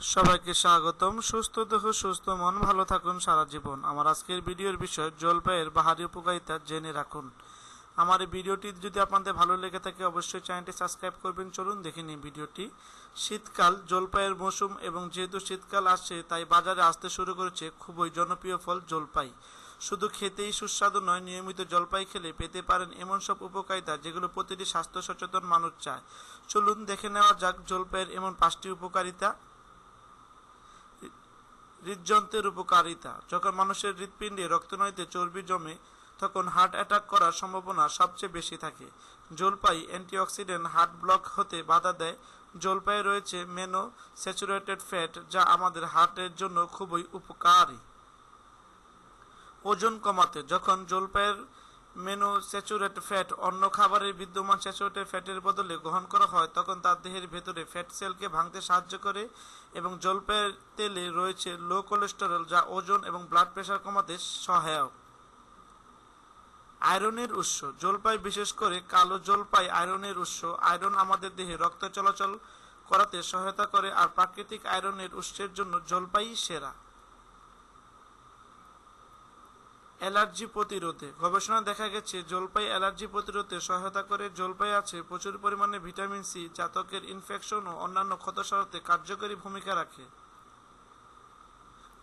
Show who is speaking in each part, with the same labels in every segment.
Speaker 1: সবাইকে স্বাগতম। সুস্থ দেহ, সুস্থ মন, ভালো থাকুন সারা জীবন। আমার আজকের ভিডিওর বিষয়, জলপাইয়ের বাহারি উপকারিতা জেনে রাখুন। আমার এই ভিডিওটি যদি আপনাদের ভালো লেগে থাকে, অবশ্যই চ্যানেলটি সাবস্ক্রাইব করবেন। চলুন দেখে নিন ভিডিওটি। শীতকাল, জলপাইয়ের মৌসুম এবং যেহেতু শীতকাল আসছে, তাই বাজারে আসতে শুরু করেছে খুবই জনপ্রিয় ফল জলপাই। শুধু খেতেই সুস্বাদু নয়, নিয়মিত জলপাই খেলে পেতে পারেন এমন সব উপকারিতা যেগুলো প্রতিটি স্বাস্থ্য সচেতন মানুষ চায়। চলুন দেখে নেওয়া যাক জলপাইয়ের এমন পাঁচটি উপকারিতা। হৃদযন্ত্রের উপকারিতা। যখন মানুষের হৃদপিণ্ডে রক্তনয়তে চর্বি জমে, তখন হার্ট অ্যাটাক করার সম্ভাবনা সবচেয়ে বেশি থাকে। জলপাই অ্যান্টিঅক্সিডেন্ট হার্ট ব্লক হতে বাধা দেয়। জলপাই রয়েছে মেনো স্যাচুরেটেড ফ্যাট, যা আমাদের হার্টের জন্য খুবই উপকারী। ওজন কমাতে, যখন জলপাইয়ের মেনো স্যাচুরেট ফ্যাট অন্য খাবারের বিদ্যমান স্যাচুরেটেড ফ্যাটের বদলে গ্রহণ করা হয়, তখন তার দেহের ভেতরে ফ্যাট সেলকে ভাঙতে সাহায্য করে এবং জলপাইয়ের তেলে রয়েছে লো কোলেস্টেরল যা ওজন এবং ব্লাড প্রেশার কমাতে সহায়ক। আয়রনের উৎস, জলপাই বিশেষ করে কালো জলপাই আয়রনের উৎস, আয়রন আমাদের দেহে রক্ত চলাচল করাতে সহায়তা করে আর প্রাকৃতিক আয়রনের উৎসের জন্য জলপাই সেরা। অ্যালার্জি প্রতিরোধে। গবেষণা দেখা গেছে, জলপাই অ্যালার্জি প্রতিরোধে সহায়তা করে জলপাই আছে প্রচুর পরিমাণে ভিটামিন সি জাতকের ইনফেকশন ও অন্যান্য ক্ষত সারাতে কার্যকরী ভূমিকা রাখে।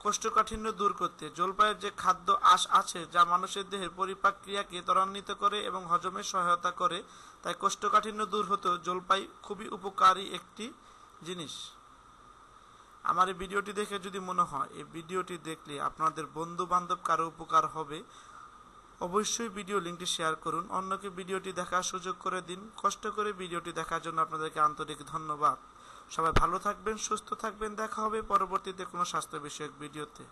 Speaker 1: কোষ্ঠকাঠিন্য দূর করতে জলপাইয়ের যে খাদ্য আঁশ আছে যা মানুষের দেহের পরিপাক ক্রিয়াকে ত্বরান্বিত করে এবং হজমে সহায়তা করে, তাই কোষ্ঠকাঠিন্য দূর হতেও জলপাই খুবই উপকারী একটি জিনিস। আমার এই ভিডিওটি দেখে যদি মনে হয়, এই ভিডিওটি দেখলে আপনাদের বন্ধু বান্ধব কারও উপকার হবে, অবশ্যই ভিডিও লিঙ্কটি শেয়ার করুন। অন্যকে ভিডিওটি দেখার সুযোগ করে দিন। কষ্ট করে ভিডিওটি দেখার জন্য আপনাদেরকে আন্তরিক ধন্যবাদ। সবাই ভালো থাকবেন, সুস্থ থাকবেন। দেখা হবে পরবর্তীতে কোনো স্বাস্থ্য বিষয়ক ভিডিওতে।